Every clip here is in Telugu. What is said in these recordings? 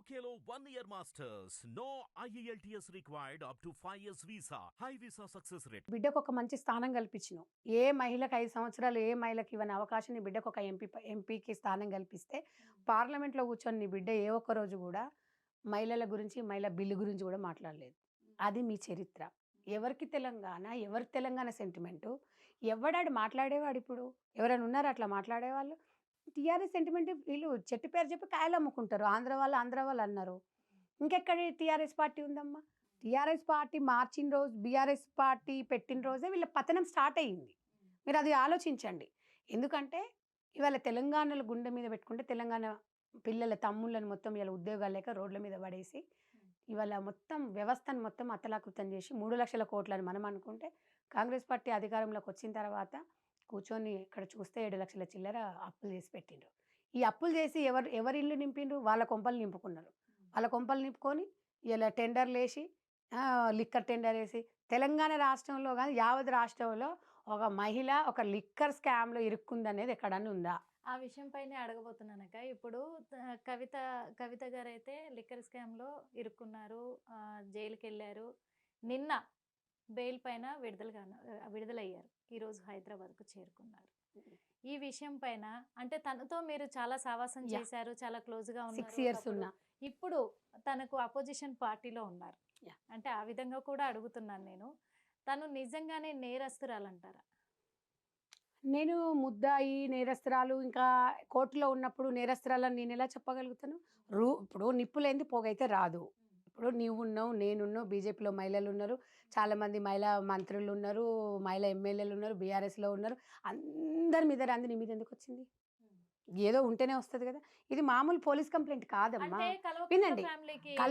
One year masters. No E IELTS required up to 5 years visa. High visa success rate. బిడ్డకు ఒక మంచి స్థానం కల్పించినావు ఏ మహిళకు ఐదు సంవత్సరాలు ఏ మహిళకి ఇవ్వని అవకాశం నీ బిడ్డకు ఒక ఎంపీ ఎంపీకి స్థానం కల్పిస్తే పార్లమెంట్లో కూర్చొని నీ బిడ్డ ఏ ఒక్క రోజు కూడా మహిళల గురించి మహిళ బిల్లు గురించి కూడా మాట్లాడలేదు. అది మీ చరిత్ర. ఎవరికి తెలంగాణ ఎవరి తెలంగాణ సెంటిమెంటు ఎవడాడు మాట్లాడేవాడు ఇప్పుడు? ఎవరైనా ఉన్నారు అట్లా మాట్లాడేవాళ్ళు? టీఆర్ఎస్ సెంటిమెంట్ వీళ్ళు చెట్టు పేరు చెప్పి కాయలు అమ్ముకుంటారు. ఆంధ్ర వాళ్ళు ఆంధ్ర వాళ్ళు అన్నారు. ఇంకెక్కడ టీఆర్ఎస్ పార్టీ ఉందమ్మా? టీఆర్ఎస్ పార్టీ మార్చిన రోజు బీఆర్ఎస్ పార్టీ పెట్టిన రోజే వీళ్ళ పతనం స్టార్ట్ అయ్యింది. మీరు అది ఆలోచించండి. ఎందుకంటే ఇవాళ తెలంగాణలో గుండె మీద పెట్టుకుంటే తెలంగాణ పిల్లల తమ్ముళ్ళని మొత్తం ఇలా ఉద్యోగాలు లేక రోడ్ల మీద పడేసి ఇవాళ మొత్తం వ్యవస్థను మొత్తం అతలాకృతం చేసి మూడు లక్షల కోట్లని మనం అనుకుంటే కాంగ్రెస్ పార్టీ అధికారంలోకి వచ్చిన తర్వాత కూర్చొని ఇక్కడ చూస్తే ఏడు లక్షల చిల్లర అప్పులు చేసి పెట్టిండ్రు. ఈ అప్పులు చేసి ఎవరు ఎవరి ఇల్లు నింపిండ్రు వాళ్ళ కొంపలు నింపుకున్నారు. వాళ్ళ కొంపలు నింపుకొని ఇలా టెండర్లు వేసి లిక్కర్ టెండర్ వేసి తెలంగాణ రాష్ట్రంలో కానీ యావత్ రాష్ట్రంలో ఒక మహిళ ఒక లిక్కర్ స్కామ్లో ఇరుక్కుందనేది ఎక్కడన్నా ఉందా? ఆ విషయం పైనే అడగబోతున్నానక్క. ఇప్పుడు కవిత కవిత గారు అయితే లిక్కర్ స్కామ్లో ఇరుక్కున్నారు జైలుకి వెళ్ళారు నిన్న బెయిల్ పైన విడుదల విడుదలయ్యారు. ఈరోజు హైదరాబాద్కు చేరుకున్నారు. ఈ విషయం పైన అంటే తనతో మీరు చాలా సావాసం. చేశారు చాలా క్లోజ్గా సిక్స్ ఇయర్స్. ఉన్నా. ఇప్పుడు తనకు అపోజిషన్ పార్టీలో ఉన్నారు. అంటే ఆ విధంగా కూడా అడుగుతున్నాను నేను. తను నిజంగానే నేరస్తురాలంటారా? నేను ముద్దాయి నేరస్తురాలు ఇంకా కోర్టులో ఉన్నప్పుడు నేరస్తురాలని నేను ఎలా చెప్పగలుగుతాను? రూ ఇప్పుడు నిప్పులేంది పోగైతే రాదు. ఇప్పుడు నీవు ఉన్నావు నేనున్నావు బీజేపీలో మహిళలు ఉన్నారు చాలామంది మహిళా మంత్రులు ఉన్నారు మహిళా ఎమ్మెల్యేలు ఉన్నారు బీఆర్ఎస్లో ఉన్నారు. అందరి మీద రంది నీ మీద ఎందుకు వచ్చింది? ఏదో ఉంటేనే వస్తుంది కదా. ఇది మామూలు పోలీస్ కంప్లైంట్ కాదమ్మా. వినండి. ఫ్యా-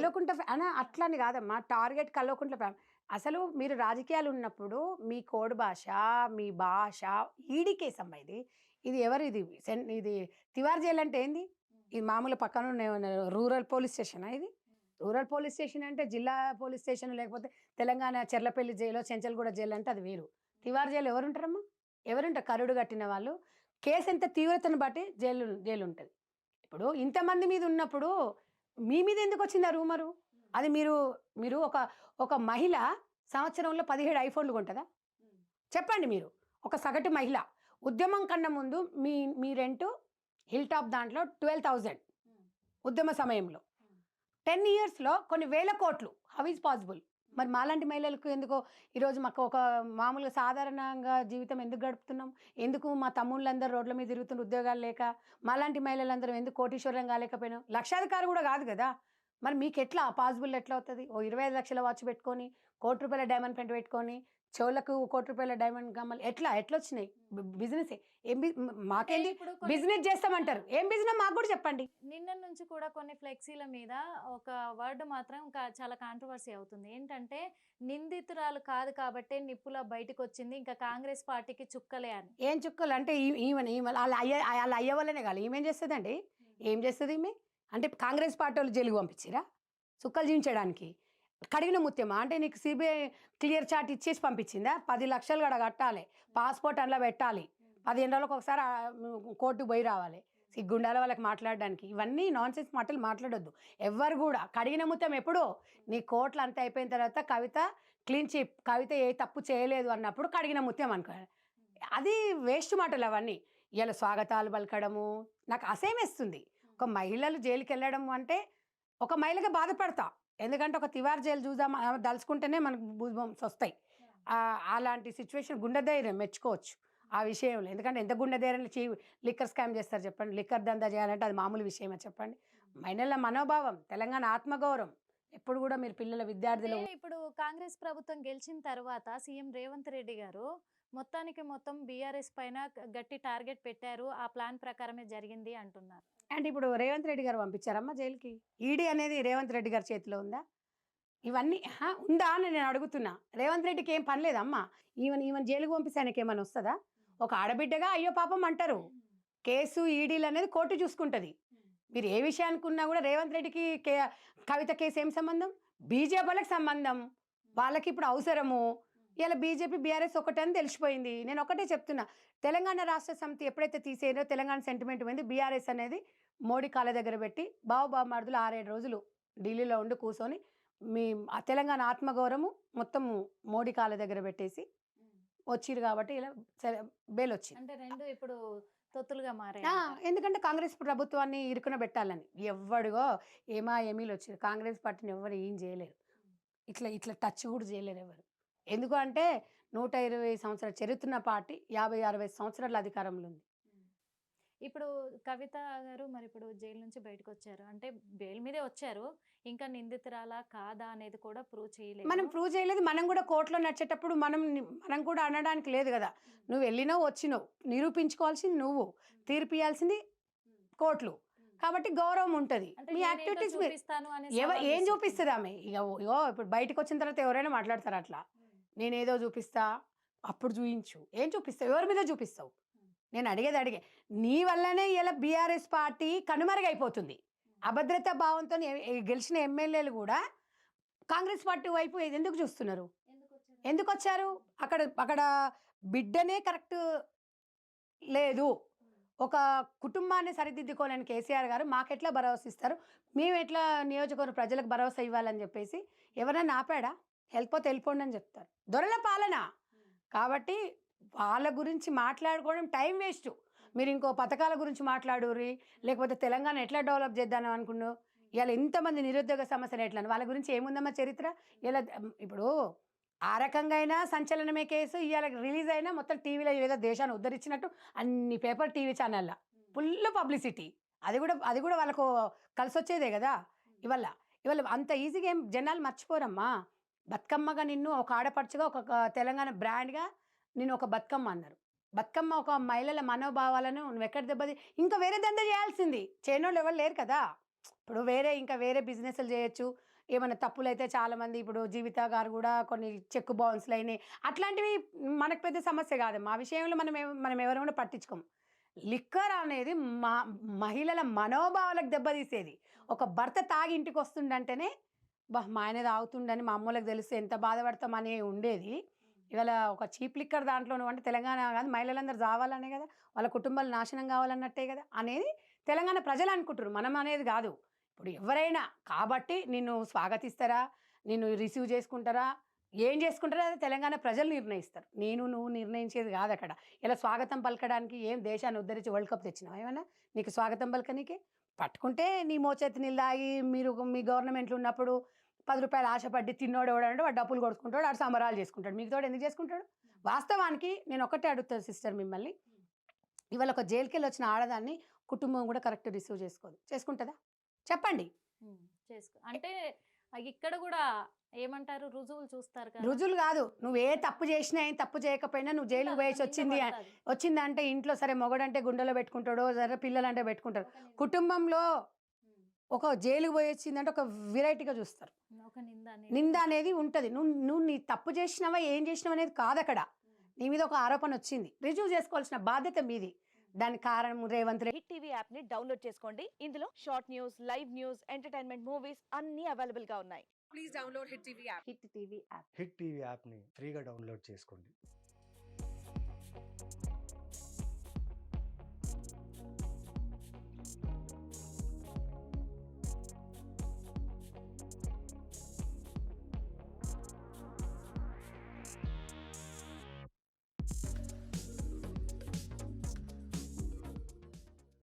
అన అట్లని కాదమ్మా. టార్గెట్ ఫ్యామిలీ అసలు మీరు రాజకీయాలు ఉన్నప్పుడు మీ కోడ్ భాష మీ భాష ఈడీ కేసు అమ్మా ఇది. ఇది ఎవరు? ఇది సెన్ ఇది తివార్ జైలు అంటే ఏంది? ఇది మామూలు పక్కన ఉన్న రూరల్ పోలీస్ స్టేషనా ఇది? రూరల్ పోలీస్ స్టేషన్ అంటే జిల్లా పోలీస్ స్టేషన్ లేకపోతే తెలంగాణ చెర్లపల్లి జైలు చెంచల్గూడ జైలు అంటే అది వేరు. తివారు జైలు ఎవరుంటారమ్మా? ఎవరుంటారు? కరుడు కట్టిన వాళ్ళు. కేసు ఎంత తీవ్రతను బట్టి జైలు జైలు ఉంటుంది. ఇప్పుడు ఇంతమంది మీద ఉన్నప్పుడు మీ మీద ఎందుకు వచ్చింది ఆ రూమరు? అది మీరు మీరు ఒక ఒక మహిళ సంవత్సరంలో పదిహేడు ఐఫోన్లు కొంటుందా? చెప్పండి మీరు. ఒక సగటు మహిళ. ఉద్యమం కన్నా ముందు మీ మీ రెంటు హిల్ టాప్ దాంట్లో ట్వెల్వ్ థౌజండ్. ఉద్యమ సమయంలో. టెన్ ఇయర్స్లో కొన్ని వేల కోట్లు. How is possible? మరి మాలాంటి మహిళలకు ఎందుకో ఈరోజు మాకు ఒక మామూలుగా సాధారణంగా జీవితం ఎందుకు గడుపుతున్నాం? ఎందుకు మా తమ్ముళ్ళందరూ రోడ్ల మీద తిరుగుతున్న ఉద్యోగాలు లేక? మాలాంటి మహిళలందరం ఎందుకు కోటీశ్వరం కాలేకపోయినాం? లక్షాధికారి కూడా కాదు కదా? మరి మీకు ఎట్లా పాసిబుల్ ఎట్లా అవుతుంది ఓ ఇరవై ఐదు లక్షల వాచ్ పెట్టుకొని కోటి రూపాయల డైమండ్ పెంట్ పెట్టుకొని చెవులకు కోటి రూపాయల డైమండ్ కమ్మలు ఎట్లా? ఎట్లా వచ్చినాయి బిజినెస్. ఏం మాకేంది? కొన్ని- బిజినెస్ చేస్తామంటారు. ఏం బిజినెస్? మాకు కూడా చెప్పండి. నిన్న నుంచి కూడా కొన్ని ఫ్లెక్సీల మీద ఒక వర్డ్ మాత్రం చాలా కాంట్రవర్సీ అవుతుంది. ఏంటంటే నిందితురాలు కాదు కాబట్టి నిప్పుల బయటకు వచ్చింది ఇంకా కాంగ్రెస్ పార్టీకి చుక్కలే అని. ఏం చుక్కలు? అంటే ఈమె ఈమె వాళ్ళ అయ్య వాళ్ళ అయ్య వల్లనే కాదు. ఈమెం చేస్తుందండి? ఏం చేస్తుంది ఈమె? అంటే కాంగ్రెస్ పార్టీ వాళ్ళు జైలుకు పంపించిరా? చుక్కలు జీవించడానికి కడిగిన ముత్యమా? అంటే నీకు సిబిఐ క్లియర్ చార్ట్ ఇచ్చేసి పంపించిందా? పది లక్షలు కూడా కట్టాలి. పాస్పోర్ట్ అందులో పెట్టాలి. పదిహేను రోజులకు ఒకసారి కోర్టుకు పోయి రావాలి. సిగ్గుండాల వాళ్ళకి మాట్లాడడానికి. ఇవన్నీ నాన్ సెన్స్ మాటలు మాట్లాడొద్దు. ఎవ్వరు కూడా. కడిగిన ముత్యం ఎప్పుడో? నీ కోట్లు అంత అయిపోయిన తర్వాత కవిత క్లీన్ చిప్ కవిత ఏ తప్పు చేయలేదు అన్నప్పుడు కడిగిన ముత్యం అనుకో. అది వేస్ట్ మాటలు అవన్నీ. ఇలా స్వాగతాలు పలకడము. నాకు అసేమేస్తుంది ఒక మహిళలు జైలుకి వెళ్ళడం అంటే ఒక మహిళగా బాధపడతా. ఎందుకంటే ఒక తివార్ జైలు చూద్దాం దలుచుకుంటేనే మనకు భూబంస్ వస్తాయి అలాంటి సిచ్యువేషన్ గుండె ధైర్యం మెచ్చుకోవచ్చు ఆ విషయంలో. ఎందుకంటే ఎంత గుండె ధైర్యంలో చీ లిక్కర్ స్కామ్ చేస్తారు చెప్పండి లిక్కర్ దందా చేయాలంటే అది మామూలు విషయమే చెప్పండి. మహిళల మనోభావం తెలంగాణ ఆత్మగౌరవం ఎప్పుడు కూడా మీరు పిల్లల విద్యార్థులు ఇప్పుడు కాంగ్రెస్ ప్రభుత్వం గెలిచిన తర్వాత సీఎం రేవంత్ రెడ్డి గారు మొత్తానికి మొత్తం బీఆర్ఎస్ పైన గట్టి టార్గెట్ పెట్టారు. ఆ ప్లాన్ ప్రకారమే జరిగింది అంటున్నారు. అంటే ఇప్పుడు రేవంత్ రెడ్డి గారు పంపించారమ్మా జైలుకి? ఈడీ అనేది రేవంత్ రెడ్డి గారి చేతిలో ఉందా? ఇవన్నీ హా, ఉందా అని నేను అడుగుతున్నా. రేవంత్ రెడ్డికి ఏం పని లేదమ్మా? ఈవెన్ ఈవెన్ జైలుకు పంపిస్తే ఆయనకి ఏమైనా వస్తుందా? ఒక ఆడబిడ్డగా అయ్యో పాపం అంటారు. కేసు ఈడీలు అనేది కోర్టు చూసుకుంటుంది. మీరు ఏ విషయానికి ఉన్నా కూడా రేవంత్ రెడ్డికి కే కవిత కేసు ఏం సంబంధం? బీజేపీలకు సంబంధం. వాళ్ళకి ఇప్పుడు అవసరము. ఇలా బీజేపీ బీఆర్ఎస్ ఒకటే అని తెలిసిపోయింది. నేను ఒకటే చెప్తున్నా. తెలంగాణ రాష్ట్ర సమితి ఎప్పుడైతే తీసేయరో తెలంగాణ సెంటిమెంట్ పోయింది బీఆర్ఎస్ అనేది మోడీ కాళ్ళ దగ్గర పెట్టి బావు బామార్దులు ఆరేడు రోజులు ఢిల్లీలో ఉండి కూర్చొని మీ ఆ తెలంగాణ ఆత్మగౌరవం మొత్తం మోడీ కాళ్ళ దగ్గర పెట్టేసి వచ్చిరు కాబట్టి ఇలా బెయిల్ వచ్చింది అంటే రెండు ఇప్పుడు తొత్తులుగా మారాయి ఎందుకంటే కాంగ్రెస్ ప్రభుత్వాన్ని ఇరుకున పెట్టాలని. ఎవ్వడిగో ఏమా ఏమీలు వచ్చారు కాంగ్రెస్ పార్టీని ఎవరు ఏం చేయలేరు. ఇట్లా ఇట్లా టచ్ కూడా చేయలేరు ఎవరు. ఎందుకు అంటే నూట ఇరవై సంవత్సరాల చరిత్ర పార్టీ యాభై అరవై సంవత్సరాల అధికారంలో ఉంది ఇప్పుడు కవిత గారు మరి ఇప్పుడు జైలు నుంచి బయటకు వచ్చారు అంటే బెయిల్ మీదే వచ్చారు. ఇంకా నిందితురాలా కాదా అనేది కూడా ప్రూవ్ చేయలేదు. మనం ప్రూవ్ చేయలేదు. మనం కూడా కోర్టులో నడిచేటప్పుడు మనం మనం కూడా అనడానికి లేదు కదా. నువ్వు వెళ్ళినావు వచ్చినావు నిరూపించుకోవాల్సింది నువ్వు. తీర్పు ఇవ్వాల్సింది కోర్టులు. కాబట్టి గౌరవం ఉంటుంది. మీ యాక్టివిటీస్ ఏం. చూపిస్తుంది ఆమె? ఇక ఇప్పుడు బయటకు వచ్చిన తర్వాత ఎవరైనా మాట్లాడతారు అట్లా. నేనేదో చూపిస్తా అప్పుడు చూయించు. ఏం చూపిస్తావు? ఎవరి మీద చూపిస్తావు? నేను అడిగేది అడిగే. నీ వల్లనే ఇలా బీఆర్ఎస్ పార్టీ కనుమరుగైపోతుంది. అభద్రతా భావంతో గెలిచిన ఎమ్మెల్యేలు కూడా కాంగ్రెస్ పార్టీ వైపు ఎందుకు చూస్తున్నారు? ఎందుకు వచ్చారు? అక్కడ అక్కడ బిడ్డనే కరెక్ట్ లేదు. ఒక కుటుంబాన్ని సరిదిద్దుకోలేని కేసీఆర్ గారు మాకెట్లా భరోసా ఇస్తారు మేము ఎట్లా నియోజకవర్గ ప్రజలకు భరోసా ఇవ్వాలని చెప్పేసి ఎవరైనా ఆపాడా? వెళ్ళిపోతే వెళ్ళిపోండి అని చెప్తారు. దొరల పాలన. కాబట్టి వాళ్ళ గురించి మాట్లాడుకోవడం టైం వేస్ట్. మీరు ఇంకో పథకాల గురించి మాట్లాడుర్రి లేకపోతే తెలంగాణ ఎట్లా డెవలప్ చేద్దాం అనుకున్నావు? ఇవాళ ఎంతమంది నిరుద్యోగ సమస్యలు ఎట్లా వాళ్ళ గురించి ఏముందమ్మా చరిత్ర? ఇలా ఇప్పుడు ఆ రకంగా అయినా సంచలనమే కేసు ఇవాళ రిలీజ్ అయినా మొత్తం టీవీలో ఏదో దేశాన్ని ఉద్ధరించినట్టు అన్ని పేపర్ టీవీ ఛానళ్ళ. Full publicity. అది కూడా అది కూడా వాళ్ళకు కలిసి వచ్చేదే కదా. ఇవాళ ఇవాళ అంత ఈజీగా ఏం జనాలు మర్చిపోరమ్మా. బతుకమ్మగా నిన్ను ఒక ఆడపడుచుగా ఒక తెలంగాణ బ్రాండ్గా నేను ఒక బతుకమ్మ అన్నారు. బతుకమ్మ ఒక మహిళల మనోభావాలను నువ్వు ఎక్కడ దెబ్బతి ఇంకా వేరే దంద చేయాల్సింది. చేయనోళ్ళు ఎవరు లేరు కదా. ఇప్పుడు వేరే ఇంకా వేరే బిజినెస్లు చేయొచ్చు. ఏమైనా తప్పులు అయితే చాలామంది ఇప్పుడు జీవిత గారు కూడా కొన్ని చెక్ బౌన్స్లు అయినాయి. అట్లాంటివి మనకు పెద్ద సమస్య కాదు. మా విషయంలో మనం మనం ఎవరు కూడా పట్టించుకోము. లిక్కర్ అనేది మా మహిళల మనోభావాలకు దెబ్బతీసేది ఒక భర్త తాగి ఇంటికి వస్తుండంటేనే బా మా ఆయన తాగుతుండని మా అమ్మోళ్ళకి తెలిస్తే ఎంత బాధపడతామని ఉండేది. ఇవాళ ఒక చీప్ లిక్కర్ దాంట్లో అంటే తెలంగాణ కాదు మహిళలందరూ రావాలనే కదా వాళ్ళ కుటుంబాలు నాశనం కావాలన్నట్టే కదా అనేది తెలంగాణ ప్రజలు అనుకుంటారు మనం అనేది కాదు. ఇప్పుడు ఎవరైనా కాబట్టి నిన్ను స్వాగతిస్తారా నిన్ను రిసీవ్ చేసుకుంటారా ఏం చేసుకుంటారో అది తెలంగాణ ప్రజలు నిర్ణయిస్తారు. నేను నువ్వు నిర్ణయించేది కాదు అక్కడ. ఇలా స్వాగతం పలకడానికి ఏం దేశాన్ని ఉద్ధరించి వరల్డ్ కప్ తెచ్చినావు ఏమన్నా? నీకు స్వాగతం పలకనీకి? పట్టుకుంటే నీ మోచేతి నీళ్ళు తాగి మీరు మీ గవర్నమెంట్లో ఉన్నప్పుడు పది రూపాయలు ఆశపడి తిన్నోడు ఎవడంటే వాడు డబ్బులు కొడుకుంటాడు వాడు సంబరాలు చేసుకుంటాడు. మీకు తోడు ఎందుకు చేసుకుంటాడు? వాస్తవానికి నేను ఒకటే అడుగుతాను సిస్టర్ మిమ్మల్ని. ఇవాళ ఒక జైలుకి వెళ్ళి వచ్చిన ఆడదాన్ని కుటుంబం కూడా కరెక్ట్ రిసీవ్ చేసుకోదు. చేసుకుంటుందా? చెప్పండి. చేసుకో అంటే ఇక్కడ కూడా ఏమంటారు? రుజువులు చూస్తారు కదా. రుజువులు కాదు. నువ్వు ఏ తప్పు చేసినా ఏం తప్పు చేయకపోయినా నువ్వు వేసి నింద వచ్చింది. వచ్చిందంటే ఇంట్లో సరే మొగడంటే గుండెలో పెట్టుకుంటాడో సరే పిల్లలంటే పెట్టుకుంటారు. ఒక నింద- కుటుంబంలో ఒక జైలుకు పోయి వచ్చిందంటే ఒక వెరైటీగా చూస్తారు. నింద అనేది. నింద అనేది ఉంటుంది. నువ్వు నువ్వు నీ తప్పు చేసినావా ఏం చేసినావు అనేది కాదు అక్కడ. నీ మీద ఒక ఆరోపణ వచ్చింది. రిజ్యూ చేసుకోవాల్సిన బాధ్యత మీది. దానికి కారణం రేవంత్ రెడ్డి. హిట్ టీవీ యాప్ని డౌన్లోడ్ చేసుకోండి. ఇందులో short news live news entertainment movies అన్ని అవైలబుల్గా ఉన్నాయి. please download Hit TV app. Hit TV యాప్ని ఫ్రీగా డౌన్లోడ్ చేసుకోండి.